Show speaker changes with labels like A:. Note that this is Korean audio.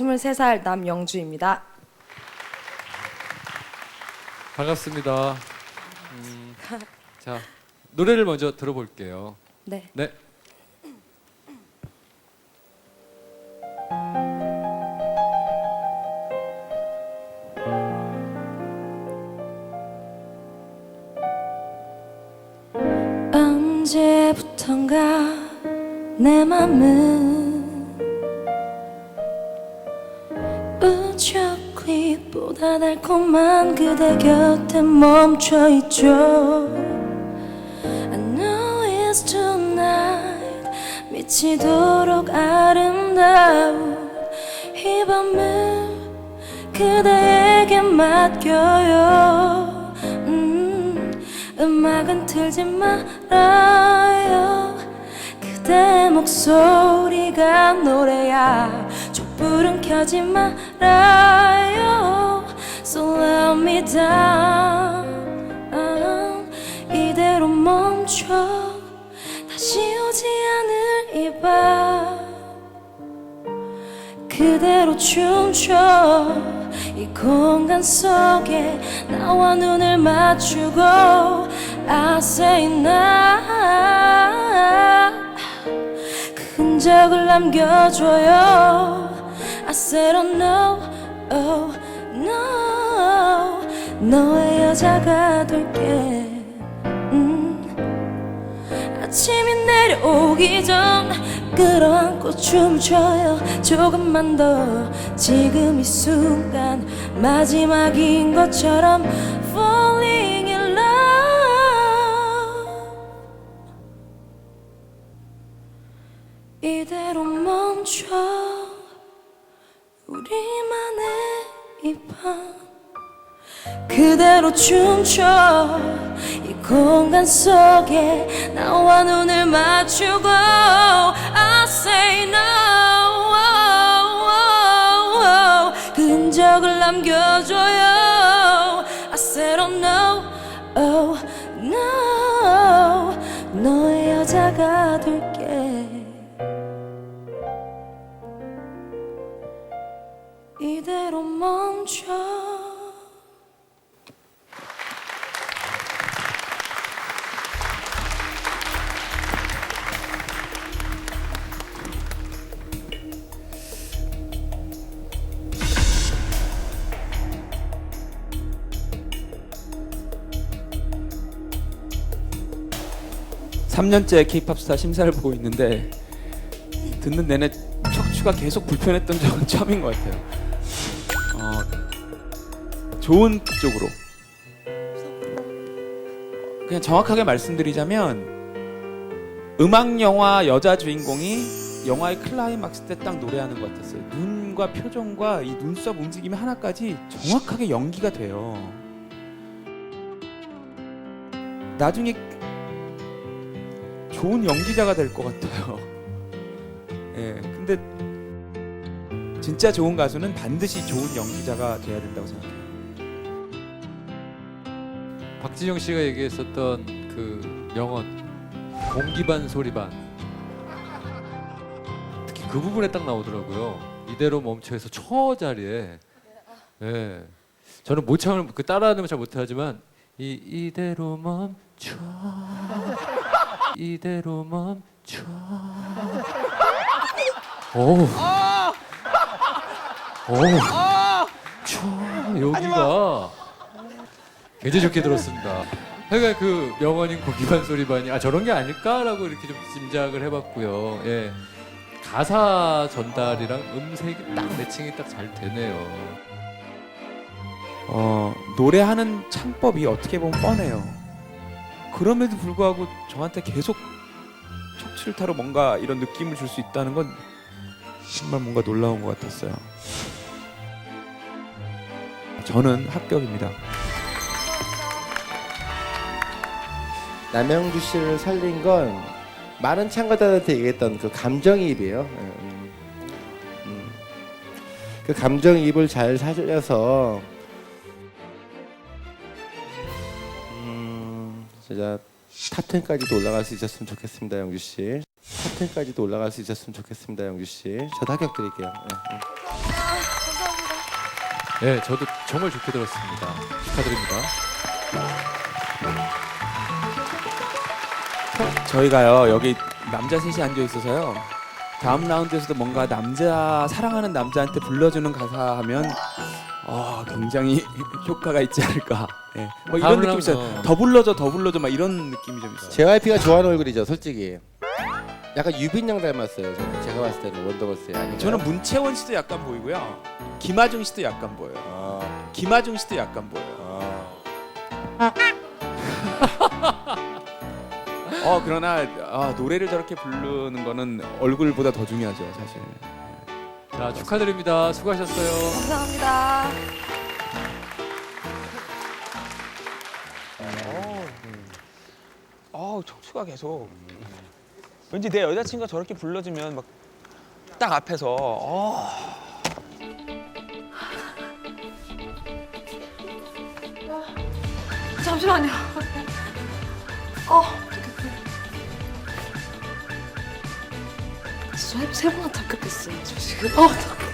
A: 23살 남영주입니다.
B: 반갑습니다. 음, 자 노래를 먼저 들어볼게요.
A: 네.
B: 네.
A: 언제부턴가 내 맘은 보다 달콤한 그대 곁에 멈춰 있죠. I know it's tonight. 미치도록 아름다운 이 밤을 그대에게 맡겨요. 음, 음악은 틀지 말아요. 그대 목소리가 노래야. 촛불은 켜지 말아요 So let me down. 이대로 멈춰. 다시 오지 않을 이 밤. 그대로 춤춰. 이 공간 속에 나와 눈을 맞추고 I say now 그 흔적을 남겨줘요. I said oh no oh no 너의 여자가 될게. 음. 아침이 내려오기 전 끌어안고 춤춰요. 조금만 더. 지금 이 순간 마지막인 것처럼 falling in love. 이대로 멈춰. 우리만의 이밤 그대로 춤춰. 이 공간 속에 나와 눈을 맞추고 I say no 그 흔적을 남겨줘요. I said oh no oh no. 너의 여자가 될게
C: 3년째 케이팝스타 심사를 보고 있는데 듣는 내내 척추가 계속 불편했던 적은 처음인 것 같아요. 어, 좋은 쪽으로. 그냥 정확하게 말씀드리자면 음악 영화 여자 주인공이 영화의 클라이막스 때 딱 노래하는 것 같았어요. 눈과 표정과 이 눈썹 움직임 하나까지 정확하게 연기가 돼요. 나중에 좋은 연기자가 될 것 같아요. 예, 근데 진짜 좋은 가수는 반드시 좋은 연기자가 돼야 된다고 생각해요.
B: 박진영 씨가 얘기했었던 그 명언 공기 반 소리 반 특히 그 부분에 딱 나오더라고요. 이대로 멈춰서 처 자리에 예 저는 모창을 그 따라하는 걸 잘 못하지만 이 이대로 멈춰 이대로 멈춰 오우 오우 쳐 여기가 굉장히 좋게 들었습니다. 그러니까 그 명언인 고기반 소리반이 아 저런 게 아닐까라고 이렇게 좀 짐작을 해봤고요. 예. 가사 전달이랑 음색이 딱 매칭이 딱 잘 되네요.
C: 어, 노래하는 창법이 어떻게 보면 뻔해요. 그럼에도 불구하고 저한테 계속 척추를 타러 뭔가 이런 느낌을 줄 수 있다는 건 정말 뭔가 놀라운 것 같았어요. 저는 합격입니다.
D: 남영주 씨를 살린 건 많은 참가자들한테 얘기했던 그 감정이입이에요. 예, 음. 음. 그 감정이입을 잘 살려서 진짜 탑 10까지도 올라갈 수 있었으면 좋겠습니다, 영주 씨. 탑 10까지도 올라갈 수 있었으면 좋겠습니다, 영주 씨. 저도 합격 드릴게요. 예, 예.
B: 예, 저도 정말 좋게 들었습니다. 축하드립니다.
C: 저희가요 여기 남자 셋이 앉아 있어서요 다음 라운드에서도 뭔가 남자 사랑하는 남자한테 불러주는 가사 하면 아 굉장히 효과가 있지 않을까 예. 뭐 이런
B: 다음
C: 느낌 있어요. 더 불러줘 더 불러줘 막 이런 느낌이 좀 있어요
D: JYP가 좋아하는 얼굴이죠, 솔직히. 약간 유빈 양 닮았어요. 저는 제가 봤을 때는 원더걸스의 아닌가요?
C: 저는 문채원 씨도 약간 보이고요 김하중 씨도 약간 보여요
D: 아,
C: 김하중 씨도 약간 보여요
D: 아.
C: 어 그러나 아, 노래를 저렇게 부르는 거는 얼굴보다 더 중요하죠 사실
B: 자, 축하드립니다. 수고하셨어요.
A: 감사합니다.
E: 어우 척추가 계속 왠지 내 여자친구가 저렇게 불러주면 막 딱 앞에서 어.
A: 잠시만요. 어, 세, 세 번은 다 급했어요. 저 지금. 어, 어떡해.